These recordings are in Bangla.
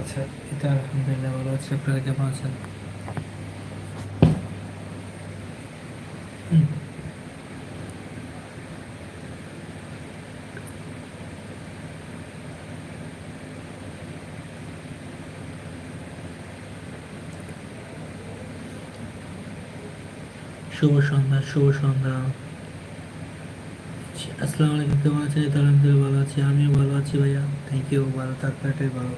কেমন আছেন এটা আলহামদুলিল্লাহ ভালো আছে, আপনারা কেমন আছেন। শুভ সন্ধ্যা শুভ সন্ধ্যা। আসসালামু আলাইকুম, কেমন আছেন? আলহামদুলিল্লাহ, ভালো আছি। আমিও ভালো আছি ভাইয়া। থ্যাংক ইউ ভালো থাকবে এটাই ভালো।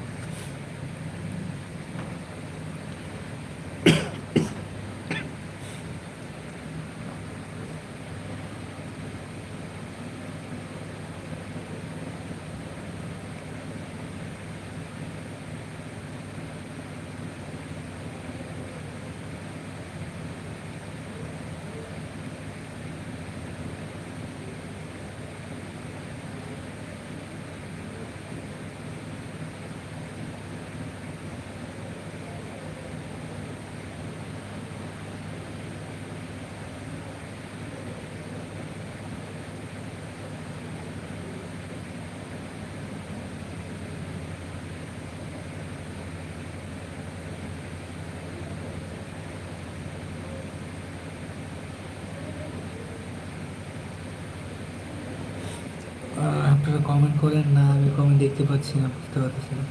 আপনারা কমেন্ট করেন, না আমি কমেন্ট দেখতে পাচ্ছি না, বুঝতে পারতেছি না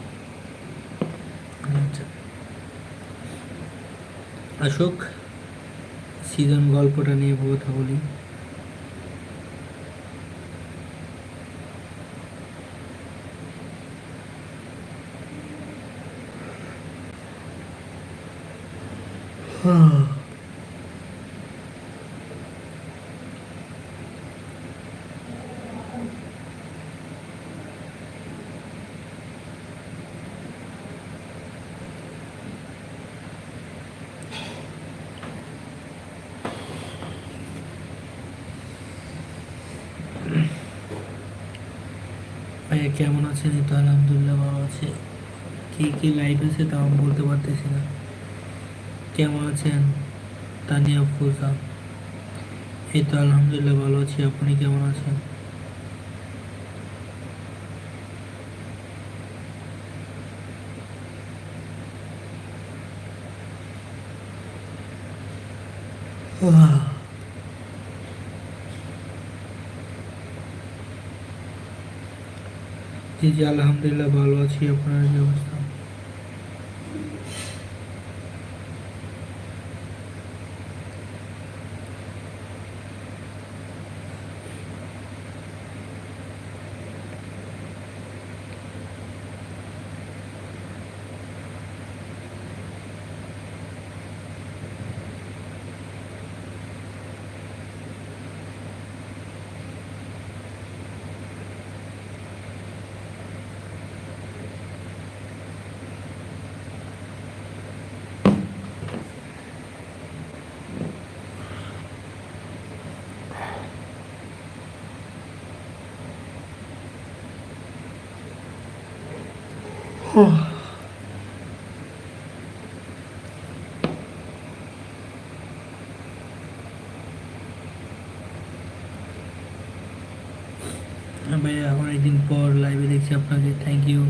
আচ্ছা। অশোক সিজন গল্পটা নিয়ে কথা বলি। ভাইয়া কেমন আছেন তো আলহামদুলিল্লাহ ভালো আছে। কি কি লাইভ আছে তাও আমি বলতে পারতেছি না। কেমন আছেন? তানিয়া ফুজা এই তো আলহামদুলিল্লাহ ভালো আছি। আপনি কেমন আছেন? আহ। জি জি আলহামদুলিল্লাহ ভালো আছি আপনারা কি অবস্থা? ভাই, এখন একদিন পর লাইভে দেখছি আপনাকে। থ্যাংক ইউ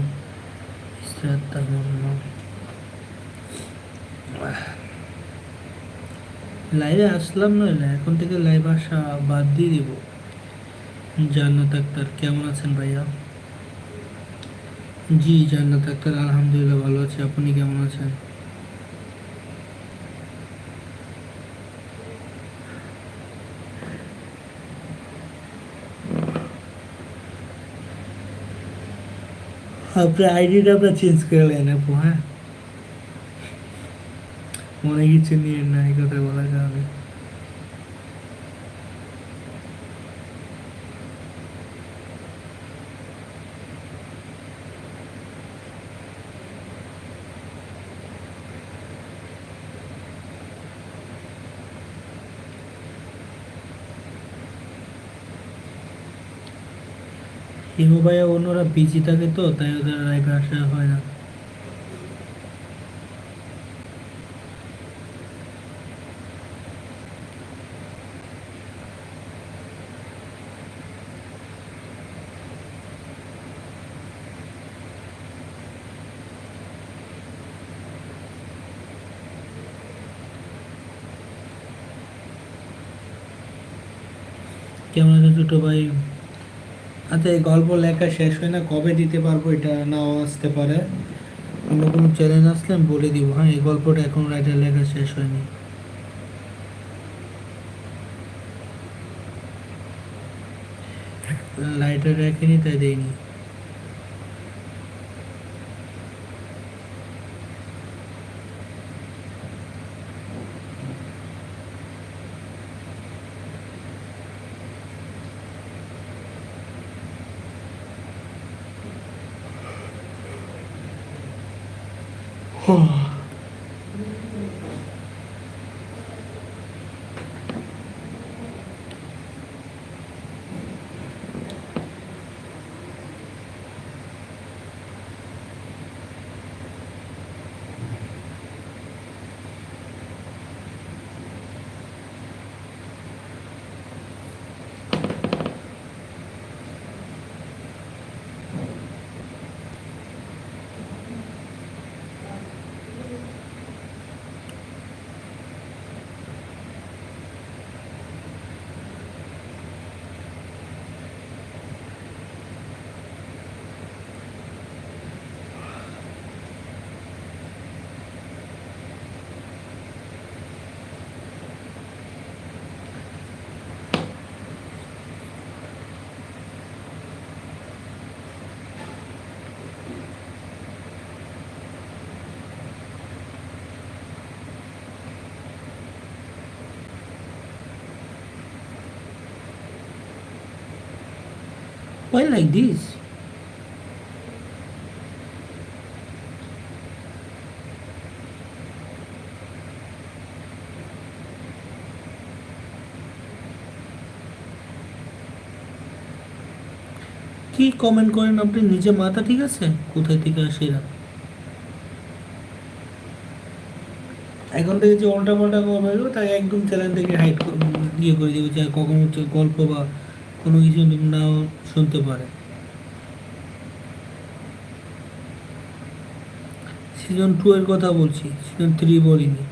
লাইভে আসলাম নইলে এখন থেকে লাইভ আসা বাদ দিয়ে দিব। জান্নাত আক্তার, কেমন আছেন ভাইয়া? জি, জান্নাত আক্তার আলহামদুলিল্লাহ ভালো আছি। আপনি কেমন আছেন? আপনার আইডিটা আপনার চেঞ্জ করে নেন আপু হ্যাঁ? মনে কিছু নিয়ে না, এই কথা বলার কারণে। হিমু ভাইয়া অন্যরা বিজি থাকে তো, তাই ওদের লাইভে আসা হয় না। কেমন আছে দুটো ভাই? আচ্ছা এই গল্প লেখা শেষ হয় না, কবে দিতে পারব এটা নাও আসতে পারে। অন্য কোনো চ্যালেঞ্জ আসলে আমি বলে দিব হ্যাঁ এই গল্পটা এখন রাইটার লেখা শেষ হয়নি। লাইটার রাখিনি, তাই দেয়নি 후. Why like this? কি কমেন্ট করেন আপনি? নিজে মাথা ঠিক আছে? কোথায় থেকে আসে এরা? এখন থেকে যে উল্টা পাল্টা করবে তাকে একদম চ্যানেল থেকে হাইড ইয়ে করে দেবে যে কখনো গল্প বা কোনো কিছু নাও শুনতে পারে। সিজন টু এর কথা বলছি সিজন থ্রি বলিনি।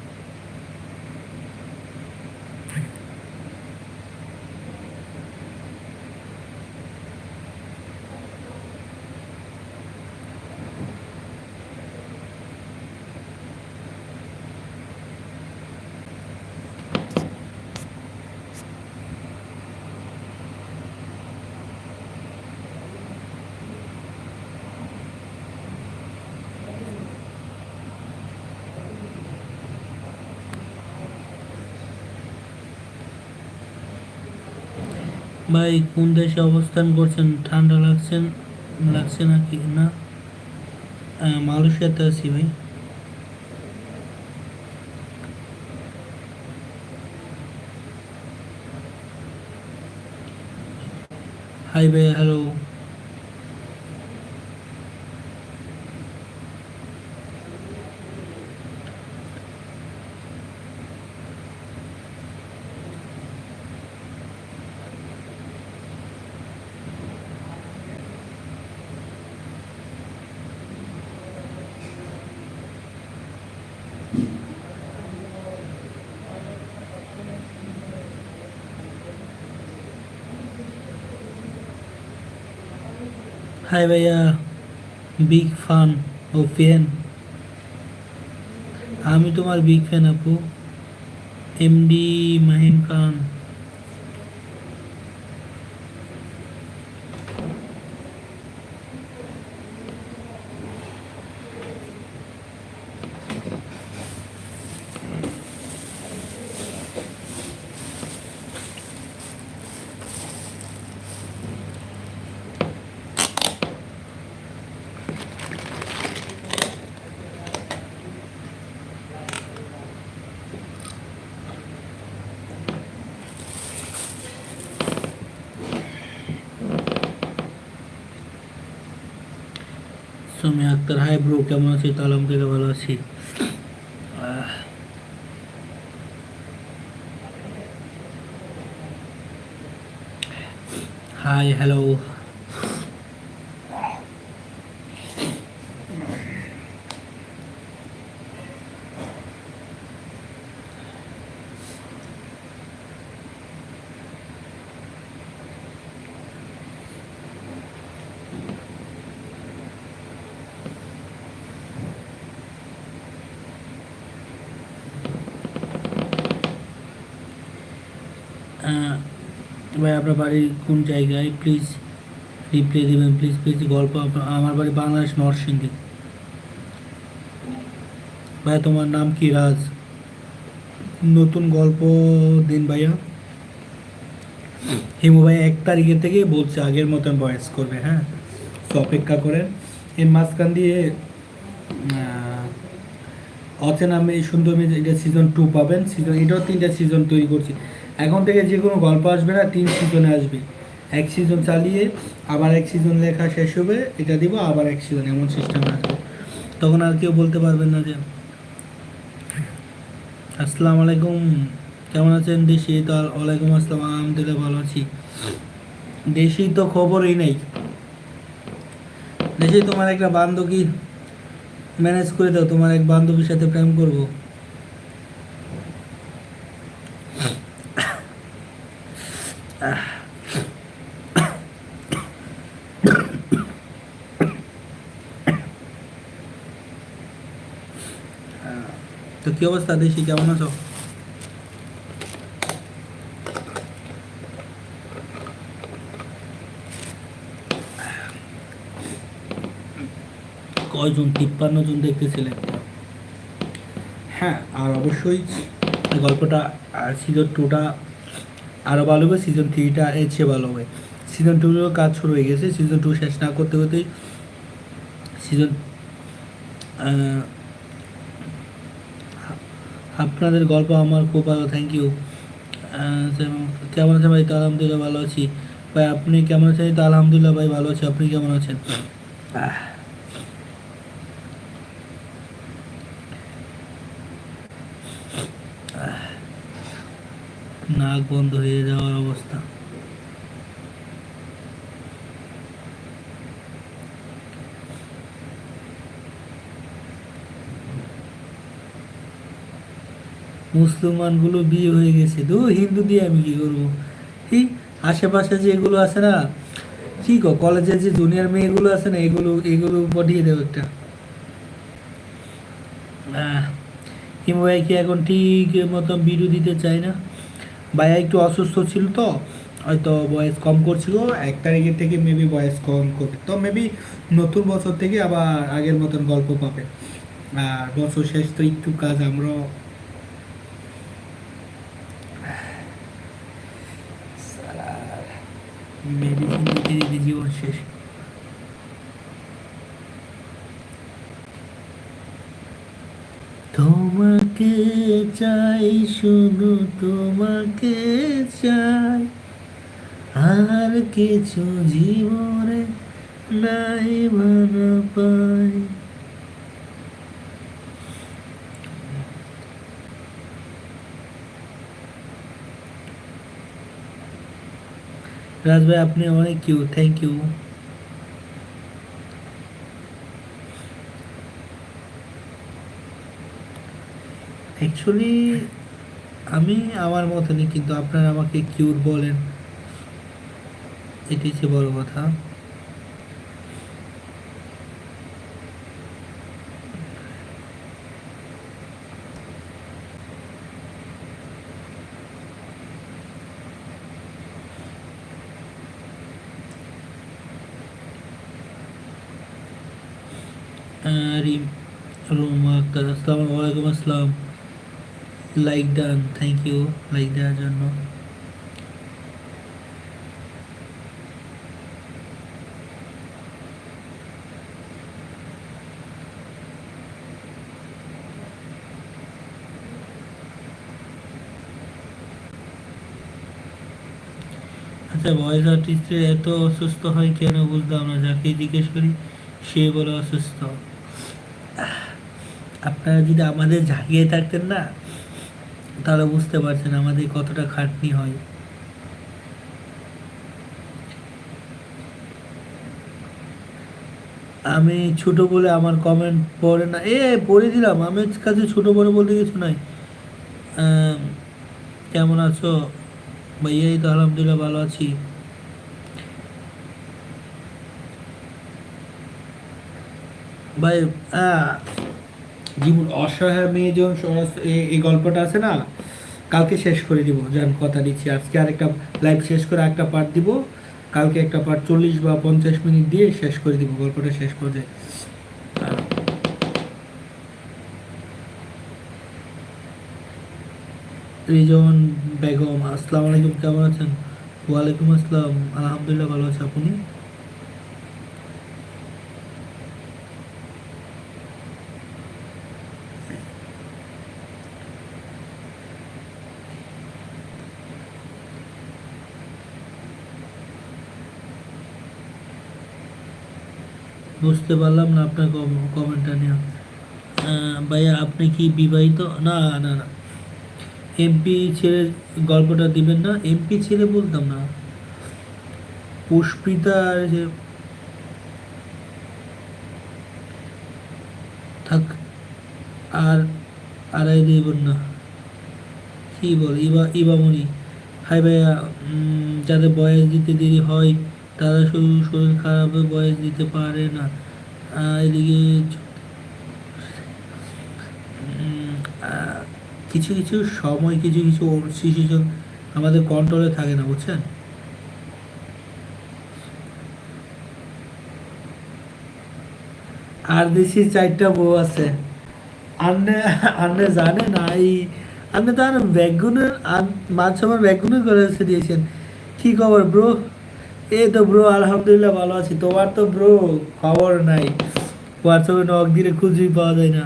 ভাই, কোন দেশে অবস্থান করছেন? ঠান্ডা লাগছেন লাগছে নাকি? না। মালয়েশিয়াতে আছি ভাই। হাই ভাই হ্যালো হাই ভাইয়া বিগ ফান ও ফ্যান আমি তোমার বিগ ফ্যান আপু MD Mahim Khan Somi Akter hi bro কেমন আছি তো আলহামদুলিল্লাহ ভালো আছি আহ, হাই হ্যালো ভাই আপনার বাড়ি কোন জায়গায় প্লিজ রিপ্লাই দেবেন প্লিজ প্লিজ গল্প আমার বাড়ি বাংলাদেশ নরসিংদী। ভাই, তোমার নাম কি, রাজ? নতুন গল্প দিন ভাইয়া। হিমু ভাই, এক তারিখের থেকে বলছে আগের মতন বয়স করবে হ্যাঁ? অপেক্ষা করেন। এর মাঝখান দিয়ে অচেনা মেয়ে সুন্দর মেয়ে, এটা সিজন টু পাবেন। সিজন এটাও তিনটা সিজন তৈরি করছি। এখন থেকে যে কোনো গল্প আসবে না, তিন সিজনে আসবে। এক সিজন চালিয়ে আবার এক সিজন লেখা শেষ হবে, এটা দিব, আবার এক সিজন এমন সিস্টেম আসবে তখন আর কেউ বলতে পারবেন না যে, আসসালামু আলাইকুম, কেমন আছেন? দেশি তো ওয়ালাইকুম আসসালাম, আলহামদুলিল্লাহ ভালো আছি। দেশি তো খবরই নেই। দেশি তোমার একটা বান্ধবী ম্যানেজ করে দাও, তোমার এক বান্ধবীর সাথে প্রেম করব তো কি অবস্থা? দেশি কেমন আছো? কয়জন? তিপ্পান্ন জন দেখতেছিলেন হ্যাঁ আর অবশ্যই গল্পটা সিজন টুটা আরও ভালো হবে সিজন থ্রিটা এর চেয়ে ভালো হবে। সিজন টুরও কাজ শুরু হয়ে গেছে সিজন টু শেষ না করতে করতেই সিজন আপনাদের গল্প আমার খুব ভালো থ্যাংক ইউ কেমন আছেন ভাই? তো আলহামদুলিল্লাহ ভালো আছি। ভাই, আপনি কেমন আছেন? তো আলহামদুলিল্লাহ ভাই, ভালো আছি। আপনি কেমন আছেন? নাক বন্ধ হয়ে যাওয়ার অবস্থা। মুসলমানগুলো বিয়ে হয়ে গেছে, তো হিন্দু দিয়ে আমি কি করব? এই আশেপাশে যে এগুলো আছে না, কি গো কলেজের যে জুনিয়র মেয়েগুলো আছে না, এগুলো এগুলো পাঠিয়ে দেবো একটা। কি এখন ঠিক মতো ভিডিও দিতে চায় না? ভাইয়া একটু অসুস্থ ছিল তো, হয়তো বয়স কম করছিল, এক তারিখের থেকে মেবি বয়স কম করবে। তো মেবি নতুন বছর থেকে আবার আগের মতন গল্প পাবে। আর বছর শেষ তো একটু কাজ আমরা মেডিসিন দিতে দিতে জীবন শেষ তোমাকে চাই, শুধু তোমাকে চাই। আর কিছু জীবনে নাই ভালো পাই। রাজ ভাই, আপনি অনেক কিউ থ্যাংক ইউ অ্যাকচুয়ালি আমি আমার মতনই, কিন্তু আপনারা আমাকে কিউর বলেন। এটি হচ্ছে বড় কথা। রিম রুমা আসসালামু আলাইকুম, আসসালাম। Like done thank you like দেওয়ার জন্য। আচ্ছা ভয়েস আর্টিস্টের এত অসুস্থ হয় কেন? বুঝলাম না যাকে জিজ্ঞেস করি, সে বলে অসুস্থ। আপনারা যদি আমাদের জায়গায় থাকতেন না, তাহলে বুঝতে পারছেন আমাদের কতটা খাটনি হয়। আমি ছোট বলে আমার কমেন্ট পড়ে না। এ পড়ে দিলাম, আমি কাছে ছোট বড় বলতে কিছু নাই। কেমন আছো? ভাইয়া, এই তো আলহামদুলিল্লাহ ভালো আছি। ভাই জীবন অসহায় মেয়ে এ- এই গল্পটা আছে না, কালকে শেষ করে দিব যান কথা দিচ্ছি। আজকে আরেকটা লাইভ শেষ করে একটা পার্ট দিব, কালকে একটা পার্ট চল্লিশ বা পঞ্চাশ মিনিট দিয়ে শেষ করে দিব, গল্পটা শেষ পর্যায়ে রিজন বেগম, আসসালামু আলাইকুম, কেমন আছেন? ওয়ালাইকুম আসসালাম, আলহামদুলিল্লাহ ভালো আছে, আপনি? বুঝতে পারলাম না আপনার কমেন্টটা নিয়ে। ভাইয়া, আপনি কি বিবাহিত? না না না। এমপি ছেড়ে গল্পটা দিবেন না। এমপি ছেড়ে বলতাম না। পুষ্পিতা আর যে থাক, আর আড়াই দেবেন না। কি বল? ইবা ইবামণি। হাই ভাইয়া যাদের বয়স দিতে দেরি হয় তারা শুধু শরীর খারাপ বয়স দিতে পারে না। এদিকে কিছু কিছু সময়, কিছু কিছু সিচুয়েশন আমাদের কন্ট্রোলে থাকে না, বুঝছেন? আর দেশি চারটা বউ আছে। আন্নে আন্নে জানে না, এই আপনি তো আর ব্যাগুনের মাঝ সময় ব্যাগুনের করে দিয়েছেন। কি খবর ব্রো এই তো ব্রো আলহামদুলিল্লাহ ভালো আছি। তোমার তো ব্রো খবর নাই। হোয়াটসঅ্যাপে নক দিলে খুঁজেই পাওয়া যায় না।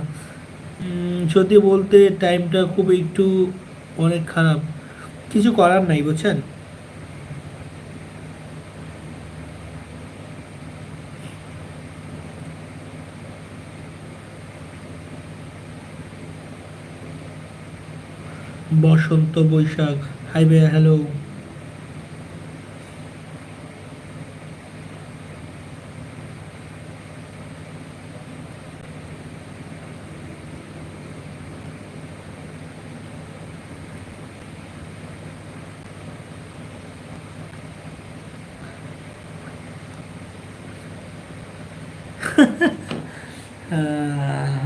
সত্যি বলতে টাইমটা খুব একটু অনেক খারাপ। কিছু করার নাই, বুঝছেন? বসন্ত বৈশাখ। হাই ভাইয়া হ্যালো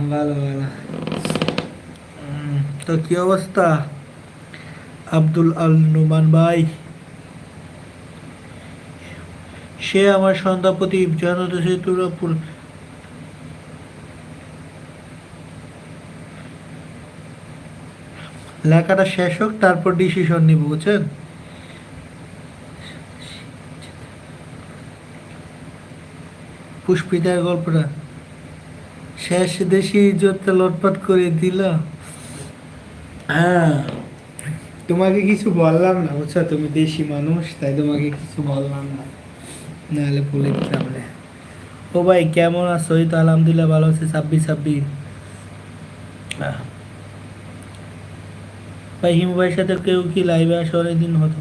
ভালো ভালো। তো কি অবস্থা? আব্দুল আল নুমান ভাই? সে আমার সন্ধ্যাপতি জানত সেতুরা পুর- লেখাটা শেষ হোক, তারপর ডিসিশন নিব, বুঝছেন? পুষ্পিতার গল্পটা। শেষ দেশি ইজ্জতটা লটপাট করে দিল। হ্যাঁ তোমাকে কিছু বললাম না বুঝছ? তুমি দেশি মানুষ তাই তোমাকে কিছু বললাম না। নাহলে বলে দিতাম রে। ও ভাই কেমন আছো? এই তো আলহামদুলিল্লাহ ভালো আছে ছাব্বিশ ছাব্বিশ। আহ। ভাই হিমু ভাইয়ের সাথে কেউ কি লাইভে আসে? অনেকদিন হতো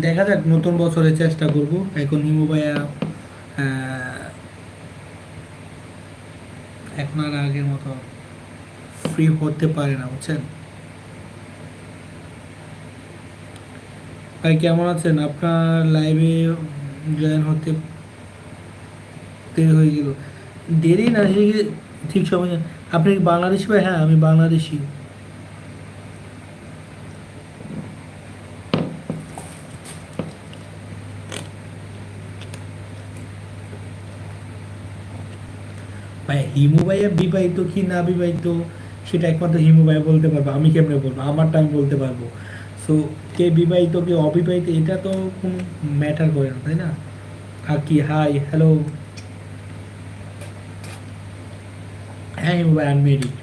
দেখা যাক নতুন বছরে চেষ্টা করব। এখন হিমু ভাইয়া এখন আর আগের মতো ফ্রি হতে পারে না, বুঝছেন? ভাই, কেমন আছেন? আপনার লাইভে জয়েন হতে দেরি হয়ে গেল। দেরি না ঠিক সময় আপনি বাংলাদেশি ভাই? হ্যাঁ আমি বাংলাদেশি। হিমু ভাইয়া বিবাহিত কি না বিবাহিত, সেটা একমাত্র হিমু ভাই বলতে পারব, আমি কেমনে বলব? আমারটা আমি বলতে পারব। সো কে বিবাহিত, কে অবিবাহিত, এটা তো কোনো ম্যাটার করে না, তাই না? কি হাই হ্যালো হ্যাঁ হিমু ভাই আনমেরিড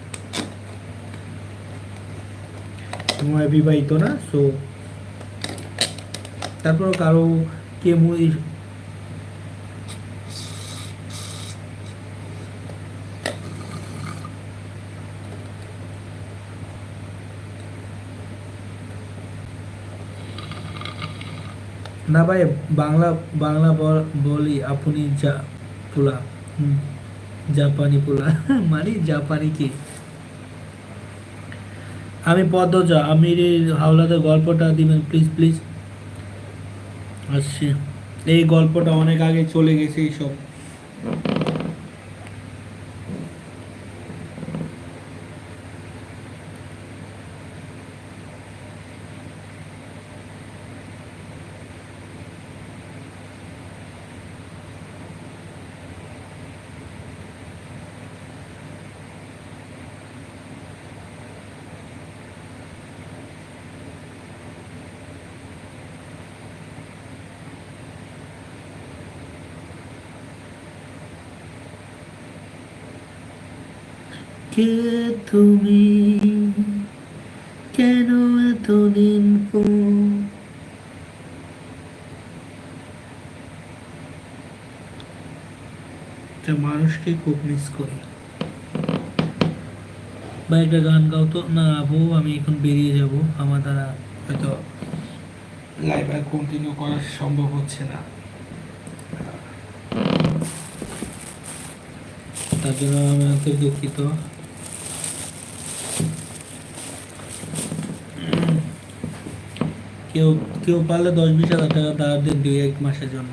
হিমু ভাই বিবাহিত না সো তারপর কারও কে না ভাই, বাংলা বাংলা বলি আপনি যা পোলা জাপানি পোলা মানে জাপানি কি? আমি পদ্মজা, আমি হাওলাদের গল্পটা দিবেন প্লিজ প্লিজ আসছি এই গল্পটা অনেক আগে চলে গেছে এইসব। কে তুমি? কেন এতদিন মানুষকে খুব মিস করি। বা একটা গান গাও তো, না আপু আমি এখন বেরিয়ে যাব। আমার দ্বারা হয়তো লাইভ আর কন্টিনিউ করা সম্ভব হচ্ছে না। তার জন্য আমি দুঃখিত। কেউ কেউ পারলে দশ বিশ হাজার টাকা দেন দুই এক মাসের জন্য।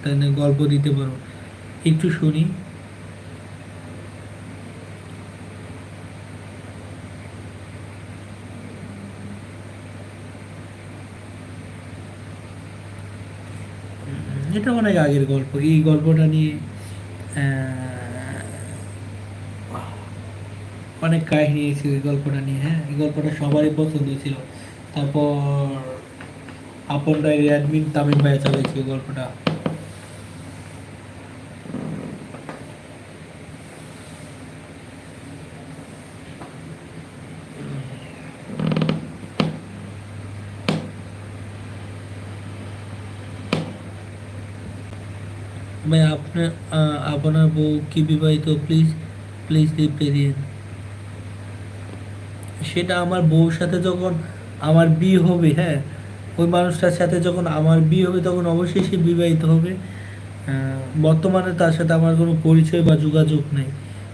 তাই গল্প দিতে পারো। একটু শুনি। এটা অনেক আগের গল্প। এই গল্পটা নিয়ে অনেক কাহিনী ছিল এই গল্পটা নিয়ে হ্যাঁ? এই গল্পটা সবারই পছন্দ ছিল। তারপর আপন ডায়ের অ্যাডমিন তামিম ভাই চালাইছিল গল্পটা। ভাই আপনার আপনার বউ কি বিবাহিত? প্লিজ প্লিজ লিভ সেটা আমার বউর সাথে যখন আমার বিয়ে হবে হ্যাঁ ওই মানুষটার সাথে যখন আমার বিয়ে হবে, তখন অবশ্যই সে বিবাহিত হবে। বর্তমানে তার সাথে আমার কোনো পরিচয় বা যোগাযোগ নেই।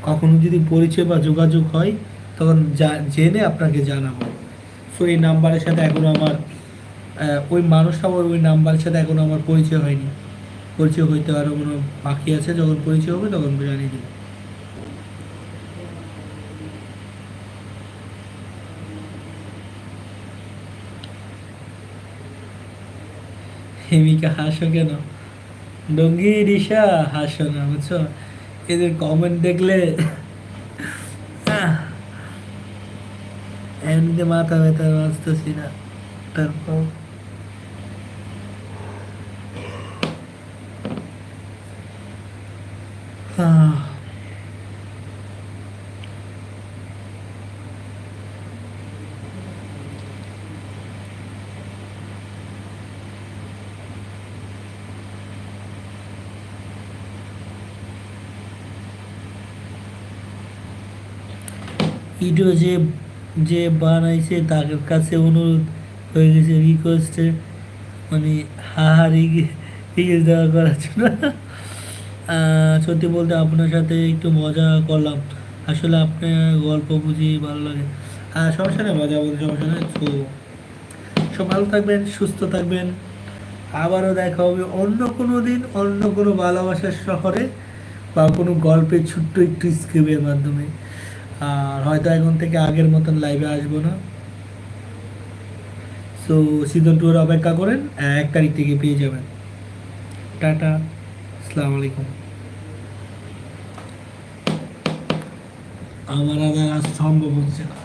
কখনো যদি পরিচয় বা যোগাযোগ হয়, তখন জেনে আপনাকে জানাব। সো এই নাম্বারের সাথে এখনও আমার ওই মানুষটা ওই ওই নাম্বারের সাথে এখনও আমার পরিচয় হয়নি। পরিচয় হইতে আরও কোনো বাকি আছে? যখন পরিচয় হবে, তখন জানিয়ে দেবো। হেমিকা হাসো কেন? ডঙ্গি রিসা হাসো না বুঝছ? এদের কমেন্ট দেখলে এমনিতে মাথা ব্যথা বাঁচতেছি না। তারপর? আহ, ভিডিও যে যে বানাইছে তার কাছে অনুরোধ হয়ে গেছে রিকোয়েস্টে মানে হাহারি রিলস দেওয়া করার জন্য। সত্যি বলতে আপনার সাথে একটু মজা করলাম। আসলে আপনার গল্প বুঝি ভালো লাগে। আর সমস্যা নেই, মজা বলতে সমস্যা নেই। তো সব ভালো থাকবেন, সুস্থ থাকবেন। আবারও দেখা হবে অন্য কোনো দিন, অন্য কোনো ভালোবাসার শহরে বা কোনো গল্পের ছোট্ট একটু স্ক্রিপ্টের মাধ্যমে। আর হয়তো এখন থেকে আগের মতন লাইভে আসব না। সো সিজন টুর অপেক্ষা করেন, এক তারিখ থেকে পেয়ে যাবেন। টাটা, আসসালামু আলাইকুম। আমার আর সম্ভব হচ্ছে না।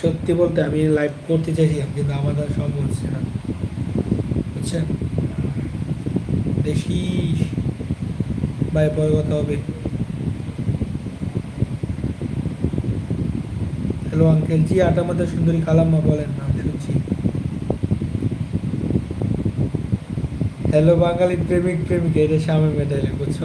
সত্যি বলতে আমি লাইভ করতে চাইছিলাম, কিন্তু আমার আর সম্ভব হচ্ছে না। বুঝছেন? দেখি বাই পরে কথা হবে। হ্যালো আঙ্কেল, জি, আটা মাথা সুন্দরী কালাম্মা বলেন, নাম শুনছি। হ্যালো বাঙালি প্রেমিক প্রেমিক, এটা স্বামী মেটাইলে বুঝছ?